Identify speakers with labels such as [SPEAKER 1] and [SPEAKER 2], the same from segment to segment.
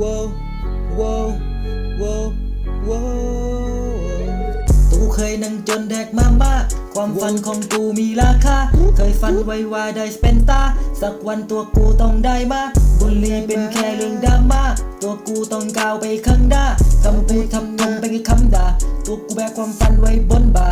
[SPEAKER 1] ว้าว
[SPEAKER 2] ว้าว
[SPEAKER 1] ว้าวว้าวตูเคยนั่งจนแดกมาม่าความฝันของกูมีราคา เคยฝันไว้ว่าได้สเปนตา สักวันตัวกูต้องได้มา บุญเรียเป็นแค่เรื่องดราม่า ตัวกูต้องก้าวไปข้างหน้าคำพูดทำนองเป็นคำด่า ตัวกูแบกความฝันไว้บนบ่า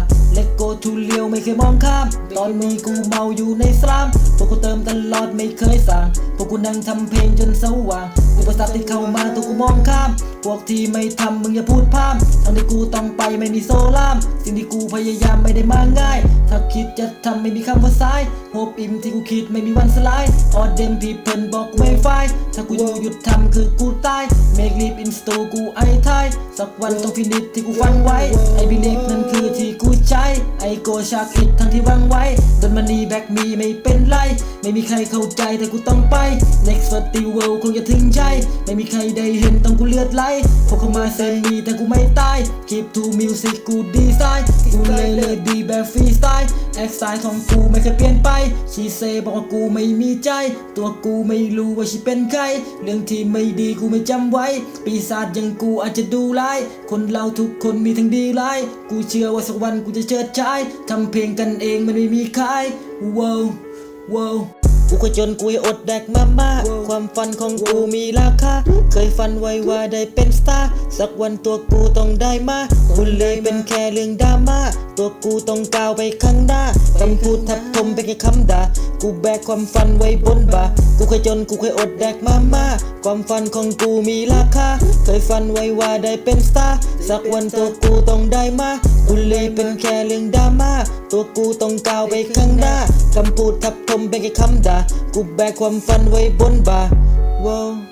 [SPEAKER 1] ทูเลียวไม่เคยมองข้าม ตอนมีกูเมาอยู่ในสลามพวกกูเติมตลอดไม่เคยสั่งพวกกูนั่งทำเพลงจนสว่างอุปสรรคที่เข้ามาตัวกูมองข้าม พวกที่ไม่ทำมึงอย่าพูดพร่ำทางที่กูต้องไปไม่มีโซล่าม สิ่งที่กูพยายามไม่ได้มาง่าย ถ้าคิดจะทำไม่มีคำว่าซ้ายโฮปอิมที่กูคิดไม่มีวันสลายออเดมพีเพินบอกกูไม่ไฟถ้ากูอยู่หยุดทำคือกูตายเมกลีบอินสตูกูไอ้ทายสักวันต้องฟินิชที่กูฝันไว้ไอ้บิลีฟนั่นคือที่กูใจไอโกชากอิดทั้งที่วางไว้โดนมันนีแบ็กมีไม่เป็นไร ไม่มีใครเข้าใจแต่กูต้องไปใน next festival คงจะถึงใจ ไม่มีใครได้เห็นต้องกูเลือดไหลพวกเขามาเซนมีแต่กูไม่ตาย keep to music กูดีไซน์กูเลยเลยดีแบบฟรีสไตล์แอคไซน์ของกูไม่เคยเปลี่ยนไปชีเซบอกว่ากูไม่มีใจ ตัวกูไม่รู้ว่าชีเป็นใคร เรื่องที่ไม่ดีกูไม่จำไว้ ปีศาจอย่างกูอาจจะดูร้าย คนเราทุกคนมีทั้งดีร้าย กูเชื่อว่าสักวันกูจะเชิดชายทำเพลงกันเองมันไม่มีใครว้าวว้าว กูก็จนกูให้อดแดกมาม่าความฝันของกูมีราคา เคยฝันไว้ว่าได้เป็นสตาร์ สักวันตัวกูต้องได้มาคุณเลยเป็นแค่เรื่องดราม่า ตัวกูต้องก้าวไปข้างหน้าคำพูดทับทมเป็นแค่คำด่า กูแบกความฝันไว้บนบ่า กูเคยจนกูเคยอดแดกมาม่าความฝันของกูมีราคา เคยฝันไว้ว่าได้เป็นสตาร์ สักวันตัวกูต้องได้มากูเลยเป็นแค่เรื่องดราม่า ตัวกูต้องก้าวไปข้างหน้าคำพูดทับ ทมเป็นแค่คำด่ากูแบกความฝันไว้บนบ่าว้าว